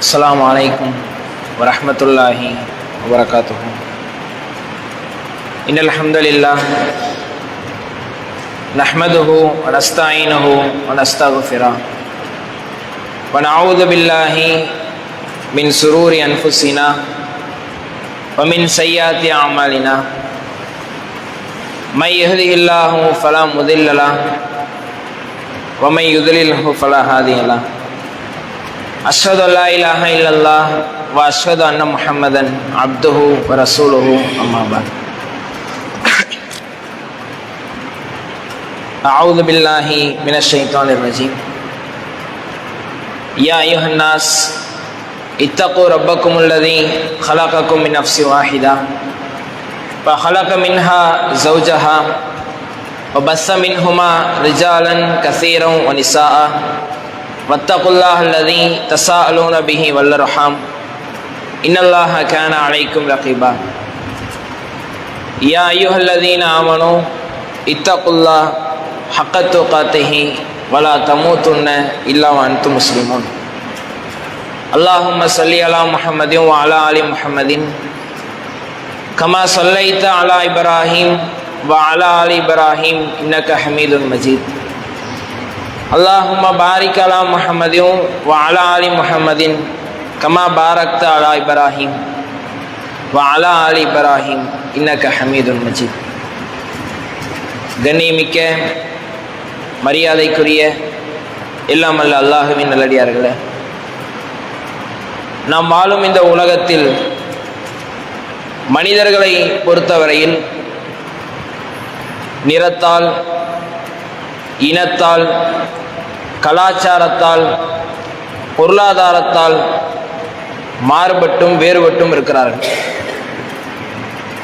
السلام عليكم ورحمة الله وبركاته إن الحمد لله نحمده ونستعينه ونستغفره ونعوذ بالله من سرور أنفسنا ومن سيئات أعمالنا من يهده الله فلا مضل له ومن يضلله فلا هادي له أشهد أن لا إله إلا الله وأشهد أن محمدا عبده ورسوله. أما بعد. أعوذ بالله من الشيطان الرجيم. يا أيها الناس اتقوا ربكم الذي خلقكم من نفس واحدة فخلق منها زوجها وبث منهما رجالا كثيرا ونساء واتقوا الله الذي تساءلون به والأرحام. إن الله كان عليكم رقيبا. يا أيها الذين آمنوا اتقوا الله حق تقاته ولا تموتن إلا وأنتم مسلمون. اللهم صل على محمد وعلى آل محمد. كما صليت على إبراهيم وعلى آل إبراهيم إنك حميد مجيد. அல்லாஹும் பாரிக் அலா முஹமதும் வாலா அலி முஹமதின் கமா பாரக்த அலா இப்ராஹிம் வாலா அலி இப்ராஹிம் இன்னக்க ஹமீதுல் மஜீத் கண்ணியமிக்க மரியாதைக்குரிய எல்லாம் அல்ல அல்லாஹுவின் நல்லடியார்களே. நாம் வாழும் இந்த உலகத்தில் மனிதர்களை பொறுத்தவரையில் நிறத்தால் இனத்தால் கலாச்சாரத்தால் பொருளாதாரத்தால் மாறுபட்டும் வேறுபட்டும் இருக்கிறார்கள்.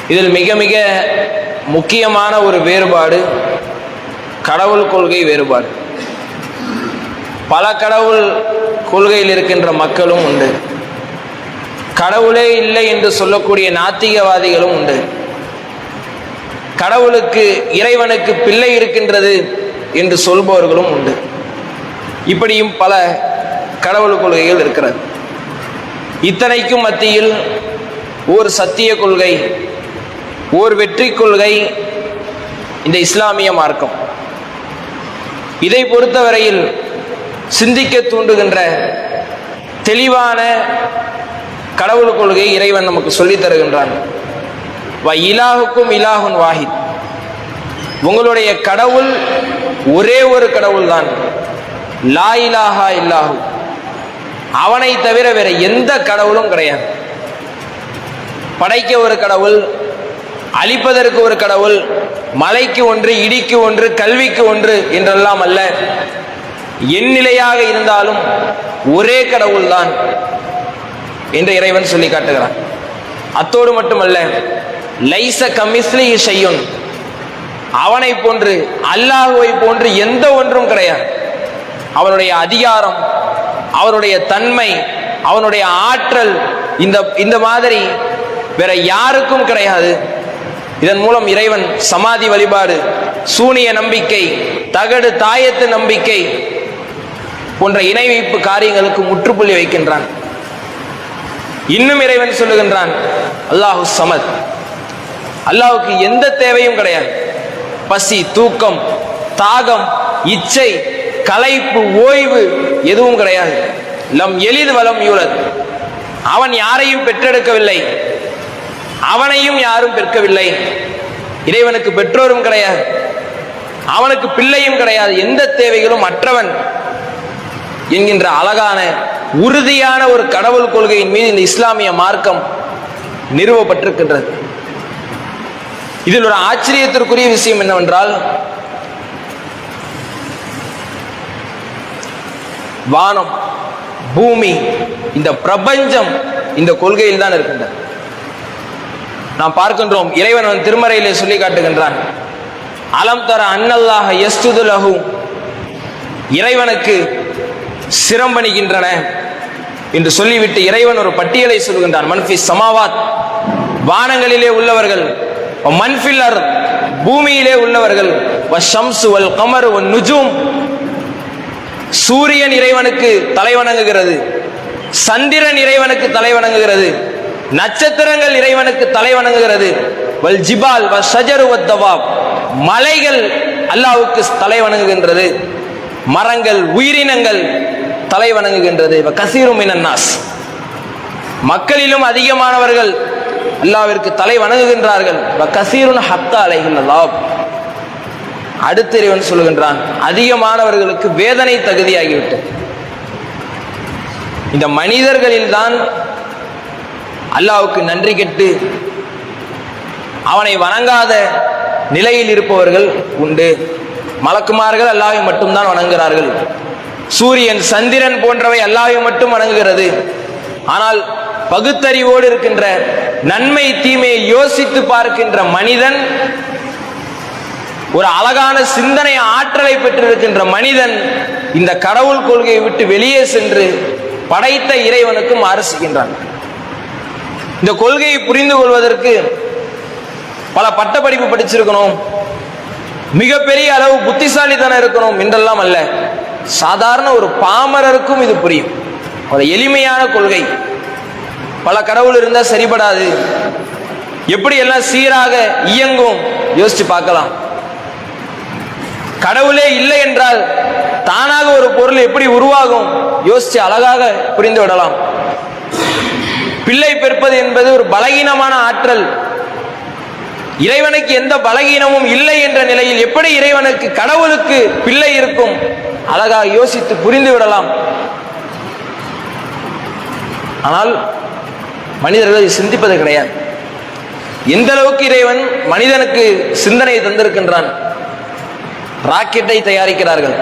இதில் மிக மிக முக்கியமான ஒரு வேறுபாடு கடவுள் கொள்கை வேறுபாடு. பல கடவுள் கொள்கையில் இருக்கின்ற மக்களும் உண்டு. கடவுளே இல்லை என்று சொல்லக்கூடிய நாத்திகவாதிகளும் உண்டு. கடவுளுக்கு இறைவனுக்கு பிள்ளை இருக்கின்றது. என்று சொல்பவர்களும் உண்டு. இப்படியும் பல கடவுள் கொள்கைகள் இருக்கிறது. இத்தனைக்கும் மத்தியில் ஓர் சத்திய கொள்கை ஓர் வெற்றி கொள்கை இந்த இஸ்லாமிய மார்க்கம். இதை பொறுத்தவரையில் சிந்திக்க தூண்டுகின்ற தெளிவான கடவுள் கொள்கை இறைவன் நமக்கு சொல்லித் தருகின்றான். வ இலாகுக்கும் இலாகுன் வாஹித். உங்களுடைய கடவுள் ஒரே ஒரு கடவுள் தான் லா இலாஹா இல்லாஹு. அவனை தவிர வேற எந்த கடவுளும் கிடையாது. படைக்க ஒரு கடவுள் அழிப்பதற்கு ஒரு கடவுள் மலைக்கு ஒன்று இடிக்கு ஒன்று கல்விக்கு ஒன்று என்றெல்லாம் அல்ல. என் நிலையாக இருந்தாலும் ஒரே கடவுள் தான் என்று இறைவன் சொல்லி காட்டுகிறான். அத்தோடு மட்டுமல்ல லைச கமிஸ்லி செய்யும் அவனை போன்று அல்லாஹுவை போன்று எந்த ஒன்றும் கிடையாது. அவனுடைய அதிகாரம் அவனுடைய தன்மை அவனுடைய ஆற்றல் இந்த இந்த மாதிரி வேற யாருக்கும் கிடையாது. இதன் மூலம் இறைவன் சமாதி வழிபாடு சூனிய நம்பிக்கை தகடு தாயத்து நம்பிக்கை போன்ற இணை வைப்பு காரியங்களுக்கு முற்றுப்புள்ளி வைக்கின்றான். இன்னும் இறைவன் சொல்லுகின்றான் அல்லாஹு சமத். அல்லாஹுக்கு எந்த தேவையும் கிடையாது. பசி தூக்கம் தாகம் இச்சை களைப்பு ஓய்வு எதுவும் கிடையாது. நம் எளிது வளம் யூலத் அவன் யாரையும் பெற்றெடுக்கவில்லை. அவனையும் யாரும் பெற்கவில்லை இறைவனுக்கு பெற்றோரும் கிடையாது. அவனுக்கு பிள்ளையும் கிடையாது. எந்த தேவைகளும் மற்றவன் என்கின்ற அழகான உறுதியான ஒரு கடவுள் கொள்கையின் மீது இந்த இஸ்லாமிய மார்க்கம் நிறுவப்பட்டிருக்கின்றது. இதில் ஒரு ஆச்சரியத்திற்குரிய விஷயம் என்னவென்றால் வானம் பூமி இந்த பிரபஞ்சம் இந்த கொள்கையில் தான் இருக்கின்றது. நாம் பார்க்கின்றோம் இறைவன் அவன் திருமறையிலே சொல்லி காட்டுகின்றான் அலம் தர அன்னல்லாக எஸ்துதுலகு இறைவனுக்கு சிரம்பணிகின்றன என்று சொல்லிவிட்டு இறைவன் ஒரு பட்டியலை சொல்கின்றான் மன்ஃபி சமாவாத் வானங்களிலே உள்ளவர்கள் மன்ஃபில்லர் பூமியிலே உள்ளவர்கள் ஷம்சு வல் கமர் ஒன் நுஜூம். சூரியன் இறைவனுக்கு தலைவணங்குகிறது சந்திரன் இறைவனுக்கு தலை வணங்குகிறது. நட்சத்திரங்கள் இறைவனுக்கு தலை வணங்குகிறது. வல் ஜிபால் வ சஜரு வத்தவாப் மலைகள் அல்லாவுக்கு தலை வணங்குகின்றது. மரங்கள் உயிரினங்கள் தலை வணங்குகின்றது. கசீரும் மக்களிலும் அதிகமானவர்கள் அல்லாவிற்கு தலை வணங்குகின்றார்கள். வ கசீருன் ஹத்தா அலைகின்றதாப் அடுத்த இறைவன் சொல்லுகின்றான் அதிகமானவர்களுக்கு வேதனை தகுதியாகிவிட்டது. இந்த மனிதர்களில்தான் அல்லாவுக்கு நன்றி கெட்டு அவனை வணங்காத நிலையில் இருப்பவர்கள் உண்டு. மலக்குமார்கள் அல்லாவை மட்டும்தான் வணங்குகிறார்கள். சூரியன் சந்திரன் போன்றவை அல்லாவை மட்டும் வணங்குகிறது. ஆனால் பகுத்தறிவோடு இருக்கின்ற நன்மை தீமையை யோசித்து பார்க்கின்ற மனிதன் ஒரு அழகான சிந்தனை ஆற்றலை பெற்றிருக்கின்ற மனிதன் இந்த கடவுள் கொள்கையை விட்டு வெளியே சென்று படைத்த இறைவனுக்கு மாறு இந்த கொள்கையை புரிந்து கொள்வதற்கு பல பட்டப்படிப்பு படிச்சிருக்கணும். மிகப்பெரிய அளவு புத்திசாலித்தனம் இருக்கணும் என்றெல்லாம் அல்ல. சாதாரண ஒரு பாமரருக்கும் இது புரியும். ஒரு எளிமையான கொள்கை. பல கடவுள் இருந்தா சரிபடாது. எப்படி எல்லாம் சீராக இயங்கும் யோசிச்சு பார்க்கலாம். கடவுளே இல்லை என்றால் தானாக ஒரு பொருள் எப்படி உருவாகும் யோசிச்சு அழகாக புரிந்து விடலாம். பிள்ளை பெற்பது என்பது ஒரு பலகீனமான ஆற்றல். இறைவனுக்கு எந்த பலகீனமும் இல்லை என்ற நிலையில் எப்படி இறைவனுக்கு கடவுளுக்கு பிள்ளை இருக்கும் அழகாக யோசித்து புரிந்து விடலாம். ஆனால் மனிதர்கள் சிந்திப்பது கிடையாது. எந்த அளவுக்கு இறைவன் மனிதனுக்கு சிந்தனையை தந்திருக்கின்றான்? ராக்கெட்டை தயாரிக்கிறார்கள்.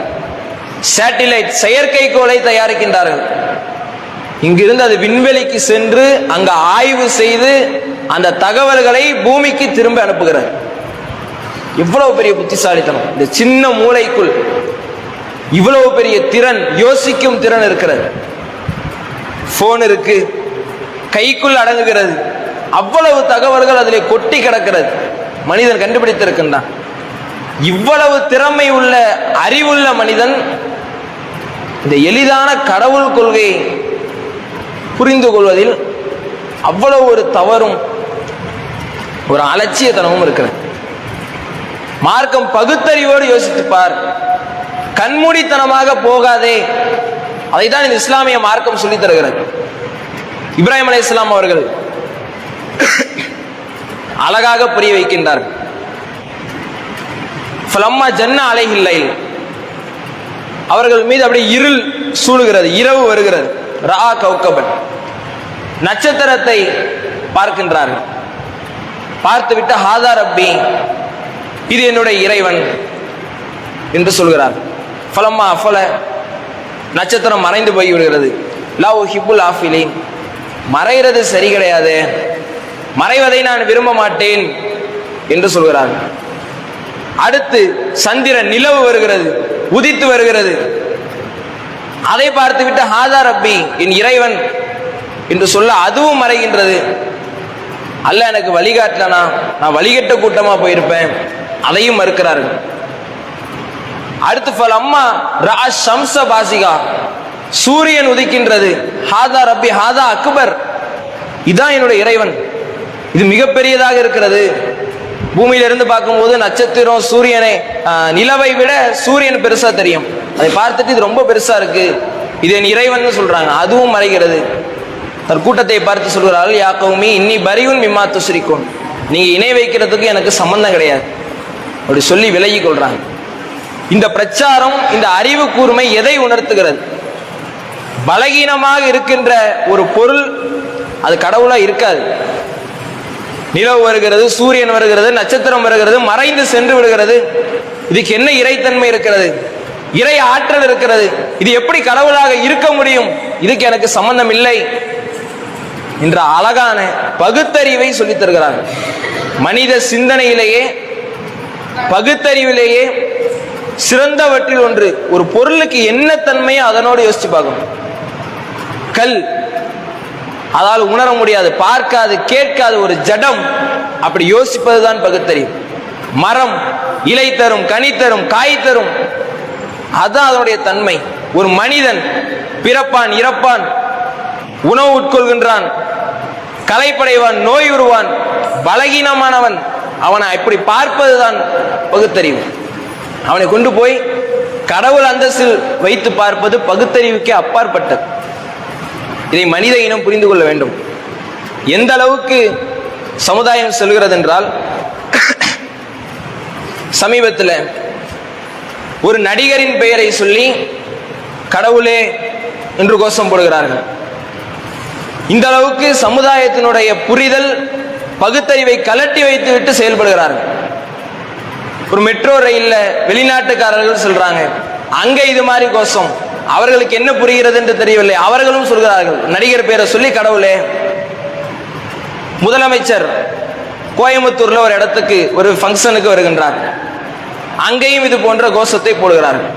சேட்டிலைட் செயற்கைக்கோளை தயாரிக்கின்றார்கள். இங்கிருந்து அது விண்வெளிக்கு சென்று அங்க ஆய்வு செய்து அந்த தகவல்களை பூமிக்கு திரும்ப அனுப்புகிறார். இவ்வளவு பெரிய புத்திசாலித்தனம். இந்த சின்ன மூளைக்குள் இவ்வளவு பெரிய திறன் யோசிக்கும் திறன் இருக்கிறது. போன் இருக்கு. கைக்குள் அடங்குகிறது. அவ்வளவு தகவல்கள் அதிலே கொட்டி கிடக்கிறது. மனிதன் கண்டுபிடித்திருக்கின்றான். இவ்வளவு திறமை உள்ள அறிவுள்ள மனிதன் இந்த எளிதான கடவுள் கொள்கையை புரிந்து கொள்வதில் அவ்வளவு ஒரு தவறும் ஒரு அலட்சியத்தனமும் இருக்கிறது. மார்க்கம் பகுத்தறிவோடு யோசித்துப்பார். கண்மூடித்தனமாக போகாதே. அதைத்தான் இந்த இஸ்லாமிய மார்க்கம் சொல்லித் தருகிறது. இப்ராஹிம் அலி இஸ்லாம் அவர்கள் அழகாக புரிய வைக்கின்றார்கள் ஃபலம்மா ஜன்ன அலைகில்லை அவர்கள் மீது அப்படியே இருள் சூழுகிறது இரவு வருகிறது. ரா கௌகபன். நட்சத்திரத்தை பார்க்கின்றார்கள். பார்த்துவிட்டு ஹாதா ரப்பி இது என்னுடைய இறைவன் என்று சொல்கிறார். ஃபலம்மா அஃபல நட்சத்திரம் மறைந்து போய் விடுகிறது லவ் ஹிபுல் ஆஃபிலின். மறைகிறது சரி கிடையாது. மறைவதை நான் விரும்ப மாட்டேன் என்று சொல்கிறார். அடுத்து சந்திரன் நிலவு வருகிறது உதித்து வருகிறது. அதை பார்த்துவிட்டு ஹாதா ரப்பி என் இறைவன் என்று சொல்ல அதுவும் மறைகின்றது. அல்ல எனக்கு வழிகாட்டலனா? நான் வழிகட்ட கூட்டமா போயிருப்பேன். அதையும் மறுக்கிறார்கள். அடுத்து அம்மா ரா சம்ச பாசிகா. சூரியன் உதிக்கின்றது. ஹாதா ரப்பி ஹாதா அக்பர். இதான் என்னுடைய இறைவன். இது மிகப்பெரியதாக இருக்கிறது. பூமியிலிருந்து பார்க்கும்போது நட்சத்திரம் சூரியனை நிலவை விட சூரியன் பெருசா தெரியும். அதை பார்த்துட்டு இது ரொம்ப பெருசா இருக்கு. இது என் இறைவன் சொல்றாங்க. அதுவும் மறைகிறது. தன் கூட்டத்தை பார்த்து சொல்கிறார்கள் யா கௌமி இன்னி பரிவுன் மிம்மா துசிரிக்கும் நீங்க இணை வைக்கிறதுக்கு எனக்கு சம்பந்தம் கிடையாது. அப்படி சொல்லி விலகி கொள்றாங்க. இந்த பிரச்சாரம் இந்த அறிவு கூர்மை எதை உணர்த்துகிறது? பலகீனமாக இருக்கின்ற ஒரு பொருள் அது கடவுளா இருக்காது. நிலவு வருகிறது சூரியன் வருகிறது நட்சத்திரம் வருகிறது மறைந்து சென்று விடுகிறது. இதுக்கு என்ன இறைத்தன்மை இருக்கிறது? இறை ஆற்றல் இருக்கிறது. இது எப்படி கடவுளாக இருக்க முடியும்? இதுக்கு எனக்கு சம்பந்தம் இல்லை. என்ற அழகான பகுத்தறிவை சொல்லித் தருகிறார். மனித சிந்தனையிலேயே பகுத்தறிவிலேயே சிறந்தவற்றில் ஒன்று ஒரு பொருளுக்கு என்ன தன்மையோ அதனோடு யோசிச்சு பார்க்கணும். கல். அதால் உணர முடியாது பார்க்காது கேட்காது ஒரு ஜடம். அப்படி யோசிப்பதுதான் பகுத்தறிவு மரம் இலை தரும் கனி தரும் காய் தரும். அதுதான் அதனுடைய தன்மை. ஒரு மனிதன் பிறப்பான் இறப்பான் உணவு உட்கொள்கின்றான் கலைப்படைவான் நோய் உருவான் பலகீனமானவன். அவனை இப்படி பார்ப்பதுதான் பகுத்தறிவு. அவனை கொண்டு போய் கடவுள் அந்தஸ்தில் வைத்து பார்ப்பது பகுத்தறிவுக்கே அப்பாற்பட்டது. இதை மனித இனம் புரிந்து கொள்ள வேண்டும். எந்த அளவுக்கு சமுதாயம் செல்கிறது என்றால் சமீபத்தில் ஒரு நடிகரின் பெயரை சொல்லி கடவுளே என்று கோஷம் போடுகிறார்கள். இந்த அளவுக்கு சமுதாயத்தினுடைய புரிதல் பகுத்தறிவை கலட்டி வைத்துவிட்டு செயல்படுகிறார்கள். ஒரு மெட்ரோ ரயில்ல வெளிநாட்டுக்காரர்கள் சொல்றாங்க அங்க இது மாதிரி கோஷம். அவர்களுக்கு என்ன புரிகிறது என்று தெரியவில்லை. அவர்களும் சொல்கிறார்கள். நடிகர் பேரை சொல்லி கடவுளே. முதலமைச்சர் கோயம்புத்தூர்ல ஒரு இடத்துக்கு ஒரு ஃபங்க்ஷனுக்கு வருகின்றார். அங்கேயும் இது போன்ற கோஷத்தை போடுகிறார்கள்.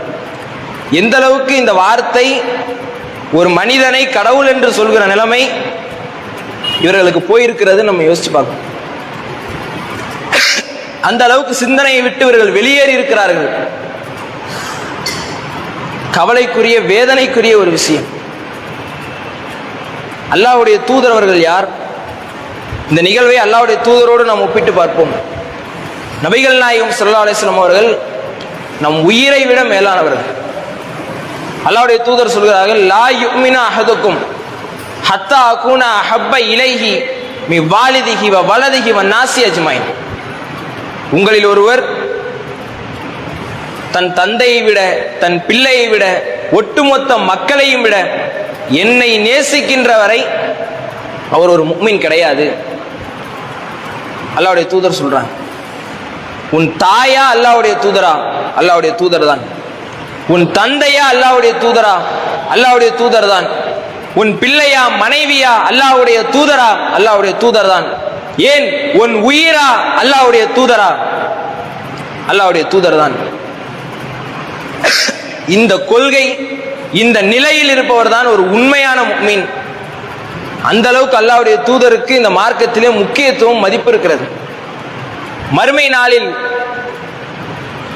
எந்த அளவுக்கு இந்த வார்த்தை ஒரு மனிதனை கடவுள் என்று சொல்கிற நிலைமை இவர்களுக்கு போயிருக்கிறது நம்ம யோசிச்சு பார்க்கணும். அந்த அளவுக்கு சிந்தனையை விட்டு இவர்கள் வெளியேறி இருக்கிறார்கள். கவலைக்குரிய வேதனைக்குரிய ஒரு விஷயம். அல்லாஹ்வுடைய தூதர் அவர்கள் யார்? இந்த நிகழ்வை அல்லாவுடைய தூதரோடு நாம் ஒப்பிட்டு பார்ப்போம். நபிகள் நாயகம் சல்லா அலிஸ்லாம் அவர்கள் நம் உயிரை விட மேலானவர்கள். அல்லாவுடைய தூதர் சொல்கிறார்கள் லா யுமினா அஹதுக்கும் ஹத்தா அகூன ஹப்ப இலைஹி மி வாலிதிகி வ வலதிகி வ நாசி அஜ்மாயின். உங்களில் ஒருவர் தன் தந்தையை விட தன் பிள்ளையை விட ஒட்டுமொத்த மக்களையும் விட என்னை நேசிக்கின்ற வரை அவர் ஒரு முக்மின் கிடையாது. அல்லாவுடைய தூதர் சொல்றாங்க. உன் தாயா அல்லாவுடைய தூதரா? அல்லாவுடைய தூதர் தான் உன் தந்தையா அல்லாவுடைய தூதரா? அல்லாவுடைய தூதர் தான் உன் பிள்ளையா மனைவியா அல்லாவுடைய தூதரா? அல்லாவுடைய தூதர் தான் ஏன்? உன் உயிரா அல்லாவுடைய தூதரா? அல்லாவுடைய தூதர் தான் இந்த கொள்கை இந்த நிலையில் இருப்பவர் தான் ஒரு உண்மையான மீன் அந்த அளவுக்கு அல்லாவுடைய தூதருக்கு இந்த மார்க்கத்திலே முக்கியத்துவம் மதிப்பு இருக்கிறது. மறுமை நாளில்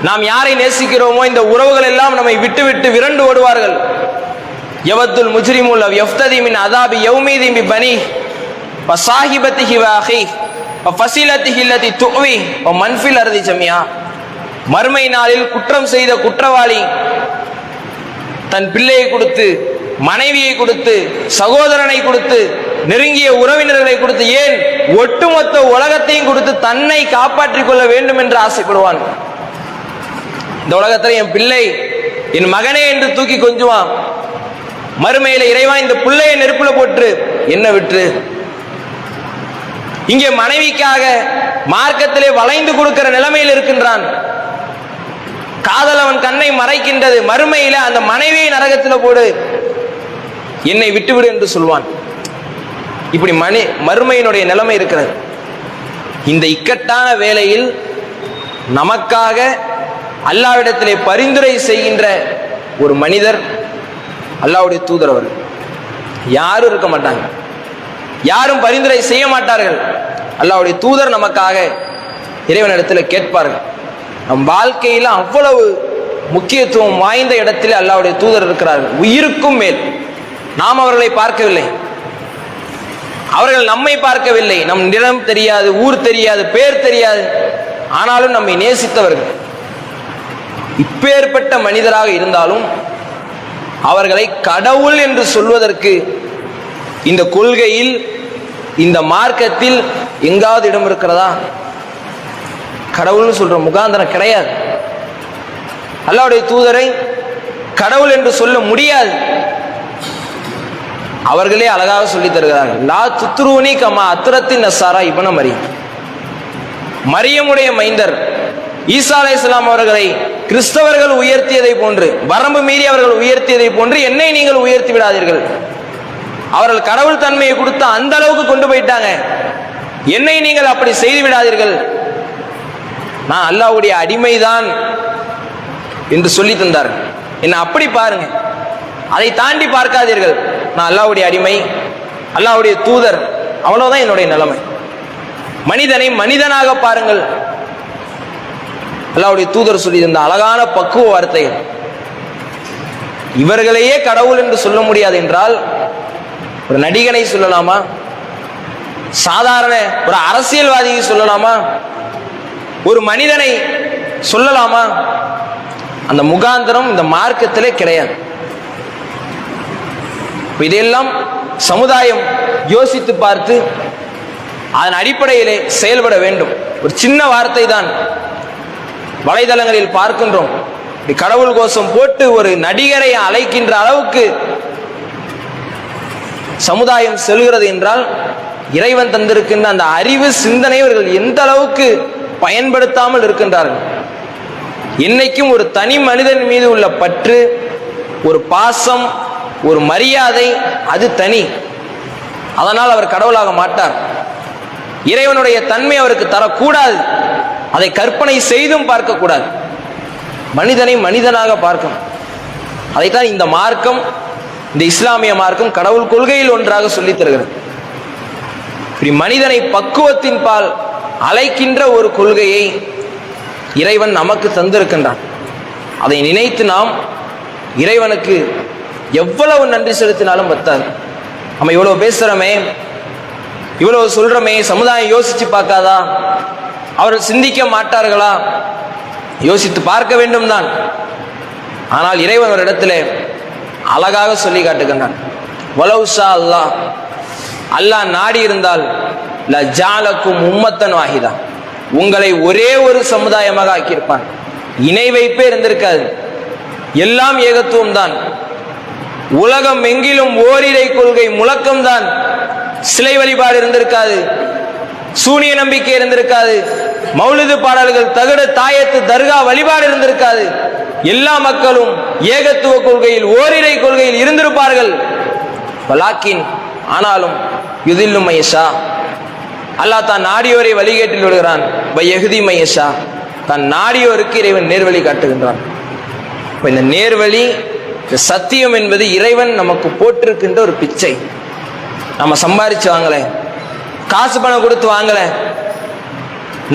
நாம் யாரை நேசிக்கிறோமோ இந்த உறவுகள் எல்லாம் நம்மை விட்டு விட்டு விரண்டு ஓடுவார்கள். யவத்துல் முஜ்ரிமுல் அவ் யஃப்ததி மின் அதாபி யௌமீதி பி பனி வ சாஹிபத்திஹி வ வ ஃபசிலத்திஹி அல்லதி துவி வ மன்ஃபில் அருதி ஜமியா மறுமை நாளில் குற்றம் செய்த குற்றவாளி தன் பிள்ளையை கொடுத்து மனைவியை கொடுத்து சகோதரனை கொடுத்து நெருங்கிய உறவினர்களை கொடுத்து ஏன் ஒட்டுமொத்த உலகத்தையும் கொடுத்து தன்னை காப்பாற்றிக் கொள்ள வேண்டும் என்று ஆசைப்படுவான்? இந்த உலகத்தில் என் பிள்ளை என் மகனே என்று தூக்கி கொஞ்சுவான். மறுமையில இறைவா இந்த பிள்ளையை நெருப்புல போட்டு என்ன விட்டு. இங்கே மனைவிக்காக மார்க்கத்திலே வளைந்து கொடுக்கிற நிலைமையில் இருக்கின்றான். காதல் அவன் கண்ணை மறைக்கின்றது. மறுமையில அந்த மனைவியை நரகத்தில் போடு. என்னை விட்டுவிடு என்று சொல்வான். இப்படி மணி மறுமையினுடைய நிலைமை இருக்கிறது. இந்த இக்கட்டான வேளையில் நமக்காக அல்லாவிடத்திலே பரிந்துரை செய்கின்ற ஒரு மனிதர் அல்லாவுடைய தூதர் அவர். யாரும் இருக்க மாட்டாங்க. யாரும் பரிந்துரை செய்ய மாட்டார்கள். அல்லாவுடைய தூதர் நமக்காக இறைவனிடத்தில் கேட்பார்கள். நம் வாழ்க்கையில் அவ்வளவு முக்கியத்துவம் வாய்ந்த இடத்தில் அல்லாவுடைய தூதர் இருக்கிறார்கள். உயிருக்கும் மேல். நாம் அவர்களை பார்க்கவில்லை. அவர்கள் நம்மை பார்க்கவில்லை. நம் நிறம் தெரியாது ஊர் தெரியாது பேர் தெரியாது. ஆனாலும் நம்மை நேசித்தவர்கள். இப்பேற்பட்ட மனிதராக இருந்தாலும் அவர்களை கடவுள் என்று சொல்வதற்கு இந்த கொள்கையில் இந்த மார்க்கத்தில் எங்காவது இடம் இருக்கிறதா? கடவுள்னு சொல்ற முகாந்திரம் கிடையாது. அல்லாவுடைய தூதரை கடவுள் என்று சொல்ல முடியாது. அவர்களே அழகாக சொல்லி தருகிறார்கள். லா துத்ருவனி கமா அத்துரத்தின் நசாரா இவன மரியம். மரியமுடைய மைந்தர் ஈசா அலை இஸ்லாம் அவர்களை கிறிஸ்தவர்கள் உயர்த்தியதை போன்று வரம்பு மீறி அவர்கள் உயர்த்தியதை போன்று என்னை நீங்கள் உயர்த்தி விடாதீர்கள். அவர்கள் கடவுள் தன்மையை கொடுத்து அந்த அளவுக்கு கொண்டு போயிட்டாங்க. என்னை நீங்கள் அப்படி செய்து விடாதீர்கள். நான் அல்லாவுடைய அடிமைதான் என்று சொல்லி தந்தார்கள் என்னை அப்படி பாருங்க. அதை தாண்டி பார்க்காதீர்கள். நான் அல்லாவுடைய அடிமை அல்லாவுடைய தூதர். அவ்வளவுதான் என்னுடைய நிலைமை. மனிதனை மனிதனாக பாருங்கள். அல்லாவுடைய தூதர் சொல்லி தந்த அழகான பக்குவ வார்த்தைகள் இவர்களையே கடவுள் என்று சொல்ல முடியாது என்றால் ஒரு நடிகனை சொல்லலாமா? சாதாரண ஒரு அரசியல்வாதியை சொல்லலாமா? ஒரு மனிதனை சொல்லலாமா? அந்த முகாந்திரம் இந்த மார்க்கத்திலே கிடையாது. இதையெல்லாம் சமுதாயம் யோசித்து பார்த்து அதன் அடிப்படையிலே செயல்பட வேண்டும். ஒரு சின்ன வார்த்தை தான் வலைதளங்களில் பார்க்கின்றோம். இப்படி கடவுள் கோஷம் போட்டு ஒரு நடிகரை அழைக்கின்ற அளவுக்கு சமுதாயம் செல்கிறது என்றால் இறைவன் தந்திருக்கின்ற அந்த அறிவு சிந்தனை இவர்கள் எந்த அளவுக்கு பயன்படுத்தாமல் இருக்கின்றார்கள். இன்னைக்கும் ஒரு தனி மனிதன் மீது உள்ள பற்று ஒரு பாசம் ஒரு மரியாதை அது தனி. அதனால் அவர் கடவுளாக மாட்டார். இறைவனுடைய தன்மை அவருக்கு தரக்கூடாது. அதை கற்பனை செய்தும் பார்க்கக்கூடாது. மனிதனை மனிதனாக பார்க்கணும். அதைத்தான் இந்த மார்க்கம் இந்த இஸ்லாமிய மார்க்கம் கடவுள் கொள்கையில் ஒன்றாக சொல்லித் தருகிறது. இப்படி மனிதனை பக்குவத்தின் பால் அழைக்கின்ற ஒரு கொள்கையை இறைவன் நமக்கு தந்திருக்கின்றான். அதை நினைத்து நாம் இறைவனுக்கு எவ்வளவு நன்றி செலுத்தினாலும் பத்தாது. நம்ம இவ்வளவு பேசுகிறோமே இவ்வளவு சொல்கிறோமே சமுதாயம் யோசித்து பார்க்காதா? அவர்கள் சிந்திக்க மாட்டார்களா? யோசித்து பார்க்க வேண்டும் தான். ஆனால் இறைவன் ஒரு இடத்துல அழகாக சொல்லி காட்டுகின்றான். வலவுசா அல்லாஹ் அல்லாஹ் நாடி இருந்தால் ல ஜாலக்கும் உம்மத்தன் வாகிதா உங்களை ஒரே ஒரு சமுதாயமாக ஆக்கியிருப்பான். இணை வைப்பே இருந்திருக்காது. எல்லாம் ஏகத்துவம் தான் உலகம் எங்கிலும் ஓரிரை கொள்கை முழக்கம்தான். சிலை வழிபாடு இருந்திருக்காது. சூனிய நம்பிக்கை இருந்திருக்காது. மௌலிது பாடல்கள் தகடு தாயத்து தர்கா வழிபாடு இருந்திருக்காது. எல்லா மக்களும் ஏகத்துவ கொள்கையில் ஓரிரை கொள்கையில் இருந்திருப்பார்கள். வலாக்கின் ஆனாலும் யுதில்லும் மையஷா அல்லாஹ் தான் நாடியோரை வழிகேட்டில் விடுகிறான். எகுதி மையஷா தான் நாடியோருக்கு இறைவன் நேர்வழி காட்டுகின்றான். இந்த நேர்வழி இந்த சத்தியம் என்பது இறைவன் நமக்கு போட்டிருக்கின்ற ஒரு பிச்சை. நம்ம சம்பாரிச்சு வாங்கல காசு பணம் கொடுத்து வாங்கல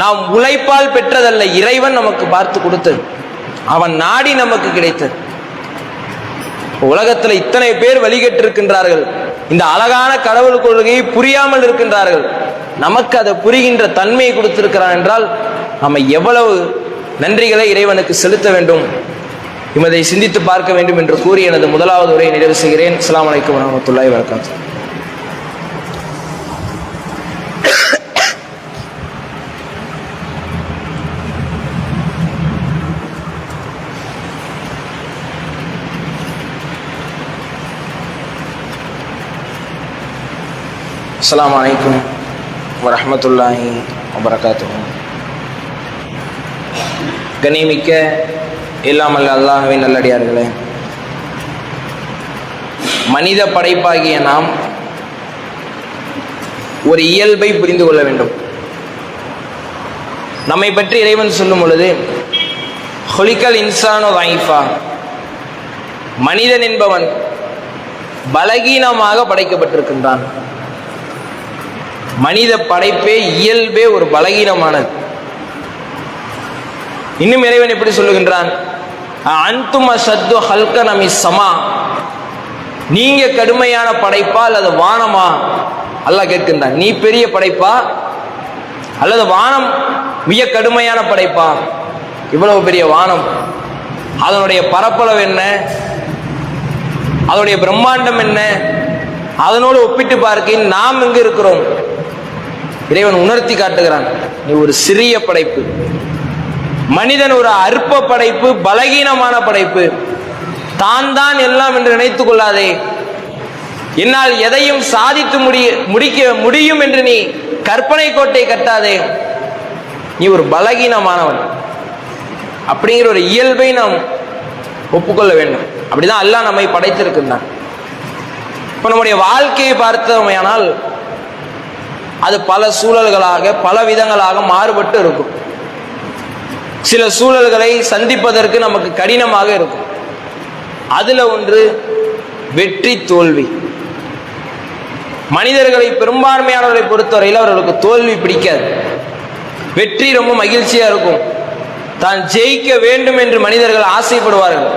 நாம் உழைப்பால் பெற்றதல்ல இறைவன் நமக்கு பார்த்து கொடுத்தது. அவன் நாடி நமக்கு கிடைத்தது. உலகத்தில் இத்தனை பேர் வழிகட்டிருக்கின்றார்கள். இந்த அழகான கடவுள் கொள்கையை புரியாமல் இருக்கின்றார்கள். நமக்கு அதை புரிகின்ற தன்மையை கொடுத்திருக்கிறான் என்றால் நம்ம எவ்வளவு நன்றிகளை இறைவனுக்கு செலுத்த வேண்டும் இமதை சிந்தித்து பார்க்க வேண்டும் என்று கூறி எனது முதலாவது உரையை நிறைவு செய்கிறேன். அஸ்லாம் வலைக்கம் வரமத்துல்லாஹி வரகாத்து அஸ்ஸலாமு அலைக்கும். வரமத்துல்லாஹி வபரகாத்துஹு. கனிமிக்க இல்லாமல் அல்லாஹ்வின் நல்லடியார்களே. மனித படைப்பாகிய நாம் ஒரு இயல்பை புரிந்து கொள்ள வேண்டும். நம்மை பற்றி இறைவன் சொல்லும் பொழுது ஹொலிக்கல் இன்சானோ வாய்ஃபா மனிதன் என்பவன் பலகீனமாக படைக்கப்பட்டிருக்கின்றான். மனித படைப்பே இயல்பே ஒரு பலகீனமானது. இன்னும் இறைவன் எப்படி சொல்லுகின்றான்? அன்தும சத்து ஹல்க நமி சமா. நீங்க கடுமையான படைப்பா அல்லது வானமா? அல்லாஹ் கேட்கின்றான். நீ பெரிய படைப்பா? அல்லது வானம் மிக கடுமையான படைப்பா? இவ்வளவு பெரிய வானம். அதனுடைய பரப்பளவு என்ன? அதனுடைய பிரம்மாண்டம் என்ன? அதனோடு ஒப்பிட்டு பார்க்க நாம் இங்கு இருக்கிறோம்? இறைவன் உணர்த்தி காட்டுகிறான். நீ ஒரு சிறிய படைப்பு. மனிதன் ஒரு அற்ப படைப்பு பலகீனமான படைப்பு. தான் தான் எல்லாம் என்று நினைத்துக் கொள்ளாதே. என்னால் எதையும் சாதித்து முடிய முடிக்க முடியும் என்று நீ கற்பனை கோட்டை கட்டாதே. நீ ஒரு பலகீனமானவன். அப்படிங்கிற ஒரு இயல்பை நாம் ஒப்புக்கொள்ள வேண்டும். அப்படிதான் அல்லாஹ் நம்மை படைத்திருக்கின்றான். இப்போ நம்முடைய வாழ்க்கையை பார்த்தோமையானால் அது பல சூழல்களாக பல விதங்களாக மாறுபட்டு இருக்கும். சில சூழல்களை சந்திப்பதற்கு நமக்கு கடினமாக இருக்கும். அதுல ஒன்று வெற்றி தோல்வி. மனிதர்களை பெரும்பான்மையானவரை பொறுத்தவரையில் அவர்களுக்கு தோல்வி பிடிக்காது. வெற்றி ரொம்ப மகிழ்ச்சியா இருக்கும். தான் ஜெயிக்க வேண்டும் என்று மனிதர்கள் ஆசைப்படுவார்கள்.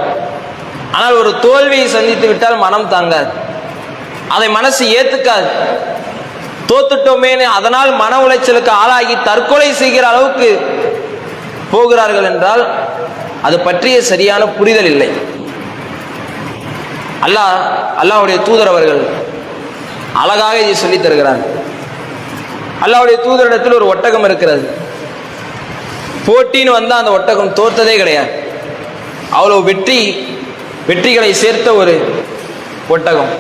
ஆனால் ஒரு தோல்வியை சந்தித்து விட்டால் மனம் தாங்காது. அதை மனசு ஏத்துக்காது. தோத்துட்டோமேனு அதனால் மன உளைச்சலுக்கு ஆளாகி தற்கொலை செய்கிற அளவுக்கு போகிறார்கள் என்றால் அது பற்றிய சரியான புரிதல் இல்லை. அல்லாஹ் அல்லாஹுடைய தூதர் அவர்கள் அழகாக இதை சொல்லித் தருகிறார். அல்லாவுடைய தூதரிடத்தில் ஒரு ஒட்டகம் இருக்கிறது. போட்டின்னு வந்தால் அந்த ஒட்டகம் தோற்றதே கிடையாது. அவ்வளோ வெற்றி வெற்றிகளை சேர்த்த ஒரு ஒட்டகம்.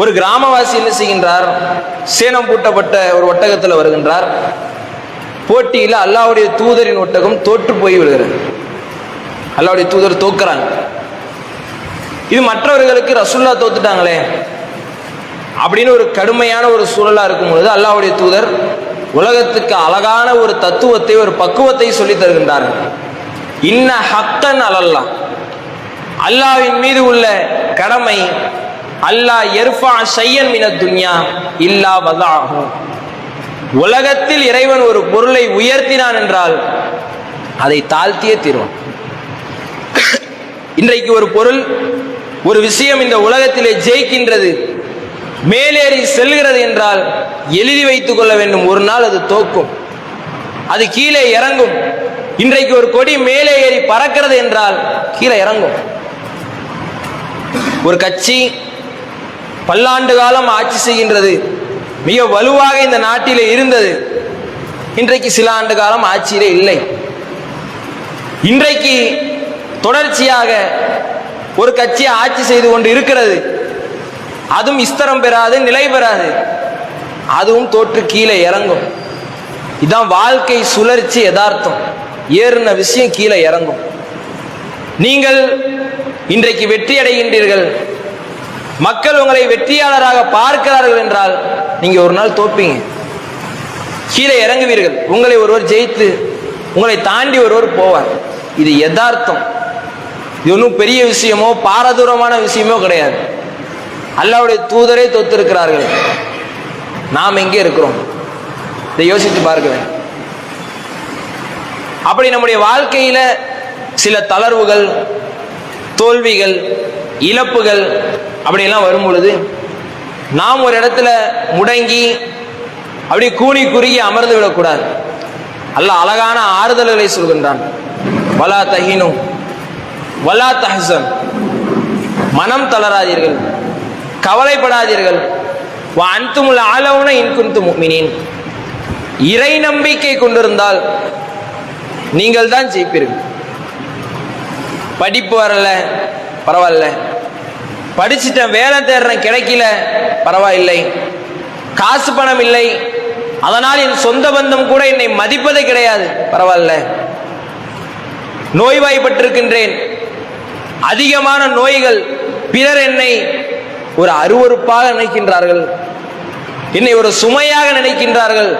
ஒரு கிராமவாசி என்ன செய்கின்றார்? சேனம் பூட்டப்பட்ட ஒரு ஒட்டகத்தில் வருகின்றார். போட்டியில் அல்லாவுடைய தூதரின் ஒட்டகம் தோற்று போய் விடுகிறது. அல்லாவுடைய தூதர் தோக்குறாங்க இது மற்றவர்களுக்கு ரசுல்லா தோத்துட்டாங்களே. அப்படின்னு ஒரு கடுமையான ஒரு சூழலா இருக்கும் பொழுது அல்லாவுடைய தூதர் உலகத்துக்கு அழகான ஒரு தத்துவத்தை ஒரு பக்குவத்தை சொல்லி தருகின்றார்கள் இன்ன ஹக்கன் அலல்லா அல்லாஹ்வின் மீது உள்ள கடமை அல்லாஹ் எர்ஃபா ஷையன் மின துன்யா இல்லா வதாகும் உலகத்தில் இறைவன் ஒரு பொருளை உயர்த்தினான் என்றால் அதை தாழ்த்தியே தீர்வான். இன்றைக்கு ஒரு பொருள் ஒரு விஷயம் இந்த உலகத்திலே ஜெயிக்கின்றது மேலேறி செல்கிறது என்றால் எழுதி வைத்துக் கொள்ள வேண்டும். ஒரு நாள் அது தோக்கும் அது கீழே இறங்கும். இன்றைக்கு ஒரு கொடி மேலே ஏறி பறக்கிறது என்றால் கீழே இறங்கும். ஒரு கட்சி பல்லாண்டு காலம் ஆட்சி செய்கின்றது. மிக வலுவாக இந்த நாட்டிலே இருந்தது. இன்றைக்கு சில ஆண்டு காலம் ஆட்சியிலே இல்லை. இன்றைக்கு தொடர்ச்சியாக ஒரு கட்சியை ஆட்சி செய்து கொண்டு இருக்கிறது. அதுவும் இஸ்தரம் பெறாது நிலை பெறாது. அதுவும் தோற்று கீழே இறங்கும். இதான் வாழ்க்கை சுழற்சி யதார்த்தம். ஏறின விஷயம் கீழே இறங்கும். நீங்கள் இன்றைக்கு வெற்றி அடைகின்றீர்கள் மக்கள் உங்களை வெற்றியாளராக பார்க்கிறார்கள் என்றால் நீங்க ஒரு நாள் தோப்பீங்க. கீழே இறங்குவீர்கள். உங்களை ஒருவர் ஜெயித்து உங்களை தாண்டி ஒருவர் போவார். இது யதார்த்தம். இது ஒன்றும் பெரிய விஷயமோ பாரதூரமான விஷயமோ கிடையாது. அல்லாவுடைய தூதரே தொத்திருக்கிறார்கள். நாம் எங்கே இருக்கிறோம்? இதை யோசித்து பார்க்குவேன் அப்படி நம்முடைய வாழ்க்கையில சில தளர்வுகள் தோல்விகள் இழப்புகள் அப்படியெல்லாம் வரும் பொழுது நாம் ஒரு இடத்துல முடங்கி அப்படி கூனி குறுகி அமர்ந்து விடக்கூடாது. அல்ல அழகான ஆறுதல்களை சொல்கின்றான். வலா தஹினும் வலா தஹசன். மனம் தளராதீர்கள் கவலைப்படாதீர்கள். அன்துமுள்ள ஆலவுன இன்குந்து முக்மினின். இறை நம்பிக்கை கொண்டிருந்தால் நீங்கள் தான் ஜெயிப்பீர்கள். படிப்பு வரல பரவாயில்ல. படிச்சுட்டேன் வேலை தேடுறேன் கிடைக்கல பரவாயில்லை. காசு பணம் இல்லை. அதனால் என் சொந்த பந்தம் கூட என்னை மதிப்பதே கிடையாது பரவாயில்ல. நோய்வாய்ப்பட்டிருக்கின்றேன். அதிகமான நோய்கள் பிறர் என்னை ஒரு அருவறுப்பாக நினைக்கின்றார்கள். என்னை ஒரு சுமையாக நினைக்கின்றார்கள்.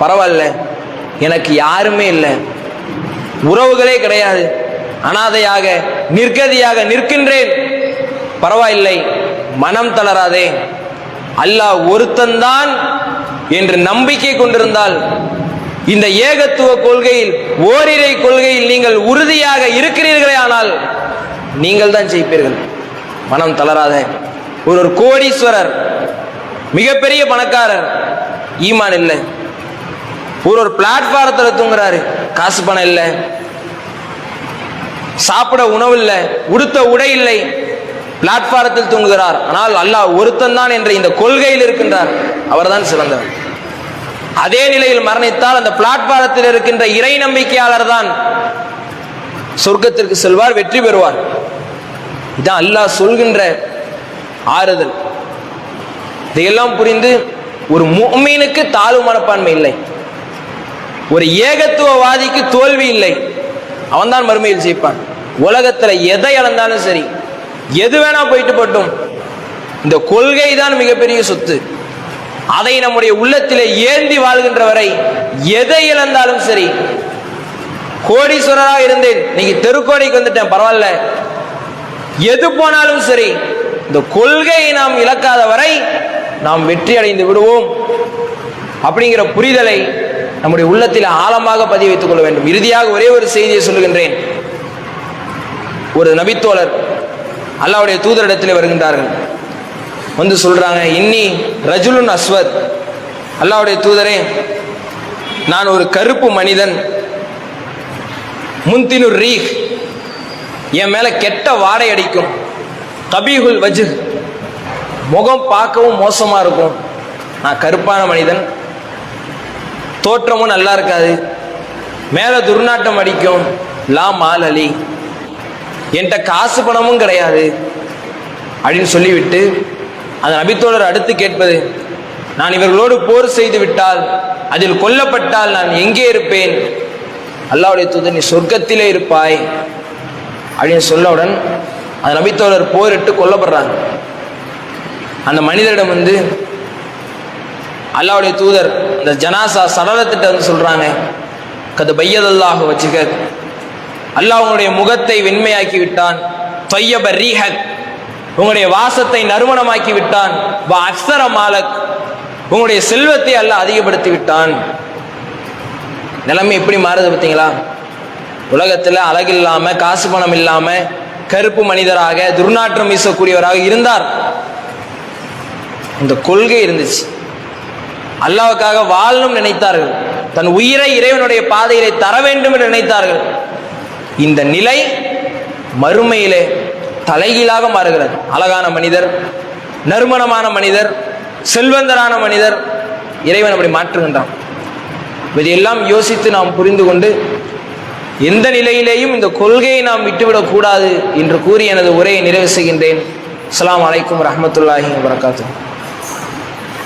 பரவாயில்ல. எனக்கு யாருமே இல்லை. உறவுகளே கிடையாது. அனாதையாக நிர்கதியாக நிற்கின்றேன். பரவாயில்லை மனம் தளராதே. அல்லாஹ் ஒருத்தன்தான் என்று நம்பிக்கை கொண்டிருந்தால் இந்த ஏகத்துவ கொள்கையில் ஓரிரை கொள்கையில் நீங்கள் உறுதியாக இருக்கிறீர்களே ஆனால் நீங்கள் தான் ஜெயிப்பீர்கள். மனம் தளராத. ஒரு ஒரு கோடீஸ்வரர் மிகப்பெரிய பணக்காரர் ஈமான் இல்லை. ஒரு ஒரு பிளாட்ஃபாரத்தில் தூங்குறாரு காசு பணம் இல்லை. சாப்பிட உணவு இல்லை உடுத்த உடை இல்லை பிளாட்பாரத்தில் தூங்குகிறார். ஆனால் அல்லாஹ் ஒருத்தன் தான் என்ற இந்த கொள்கையில் இருக்கின்றார். அவர்தான் சிறந்தவர். அதே நிலையில் மரணித்தால் அந்த பிளாட்பாரத்தில் இருக்கின்ற இறை நம்பிக்கையாளர் தான் சொர்க்கத்திற்கு செல்வார் வெற்றி பெறுவார். இதான் அல்லாஹ் சொல்கின்ற ஆறுதல். இதையெல்லாம் புரிந்து ஒரு முஃமினுக்கு தாழ்வு மனப்பான்மை இல்லை. ஒரு ஏகத்துவவாதிக்கு தோல்வி இல்லை. அவன்தான் மறுமையில் ஜெயிப்பான். உலகத்துல எதை இழந்தாலும் சரி எது வேணா போயிட்டு போட்டும் இந்த கொள்கை தான் மிகப்பெரிய சொத்து. அதை நம்முடைய உள்ளத்திலே ஏந்தி வாழ்கின்ற வரை எதை இழந்தாலும் சரி கோடீஸ்வரராக இருந்தேன் இன்னைக்கு தெருக்கோடைக்கு வந்துட்டேன் பரவாயில்ல. எது போனாலும் சரி இந்த கொள்கையை நாம் இழக்காத வரை நாம் வெற்றி அடைந்து விடுவோம். அப்படிங்கிற புரிதலை நம்முடைய உள்ளத்தில் ஆழமாக பதிய வைத்துக் கொள்ள வேண்டும். இறுதியாக ஒரே ஒரு செய்தியை சொல்லுகின்றேன். ஒரு நபித்தோழர் அல்லாவுடைய தூதரிடத்தில் வருகின்றார்கள். வந்து சொல்றாங்க இன்னி ரஜுலுன் அஸ்வத். அல்லாவுடைய தூதரே நான் ஒரு கருப்பு மனிதன். முந்தினு ரீஹ். என் மேல கெட்ட வாடை அடிக்கும். கபீகுல் வஜு முகம் பார்க்கவும் மோசமா இருக்கும். நான் கருப்பான மனிதன். தோற்றமும் நல்லா இருக்காது. மேலே துர்நாட்டம் அடிக்கும். லா மால் அலி. என்கிட்ட காசு பணமும் கிடையாது. அப்படின்னு சொல்லிவிட்டு அந்த நபித்தோழர் அடுத்து கேட்பது நான் இவர்களோடு போர் செய்து விட்டால் அதில் கொல்லப்பட்டால் நான் எங்கே இருப்பேன்? அல்லாவுடைய தூதர் நீ சொர்க்கத்திலே இருப்பாய். அப்படின்னு சொல்லவுடன் அந்த நபித்தோழர் போரிட்டு கொல்லப்படுறாங்க. அந்த மனிதரிடம் வந்து அல்லாவுடைய தூதர் இந்த ஜனாசா சடலத்திட்ட வந்து சொல்றாங்க கது பையதல்லாக வச்சுக்க அல்லாஹ் முகத்தை வெண்மையாக்கி விட்டான் தொய்யப ரீஹக் உங்களுடைய வாசத்தை நறுமணமாக்கி விட்டான் வா அக்ஸர மாலக். உங்களுடைய செல்வத்தை அல்லாஹ் அதிகப்படுத்தி விட்டான் நிலைமை எப்படி மாறுது பார்த்தீங்களா? உலகத்தில் அழகில்லாம காசு பணம் இல்லாம கருப்பு மனிதராக துர்நாற்றம் வீசக்கூடியவராக இருந்தார். இந்த கொள்கை இருந்துச்சு. அல்லாவுக்காக வாழணும் நினைத்தார்கள். தன் உயிரை இறைவனுடைய பாதையிலே தர வேண்டும் என்று நினைத்தார்கள். இந்த நிலை மறுமையிலே தலைகீழாக மாறுகிறது. அழகான மனிதர் நறுமணமான மனிதர் செல்வந்தரான மனிதர் இறைவன் அப்படி மாற்றுகின்றான். இதையெல்லாம் யோசித்து நாம் புரிந்து கொண்டு எந்த நிலையிலேயும் இந்த கொள்கையை நாம் விட்டுவிடக்கூடாது என்று கூறி எனது உரையை நிறைவு செய்கின்றேன். அஸ்லாம் அலைக்கும் ரஹ்மத்துல்லாஹி வரகாத்து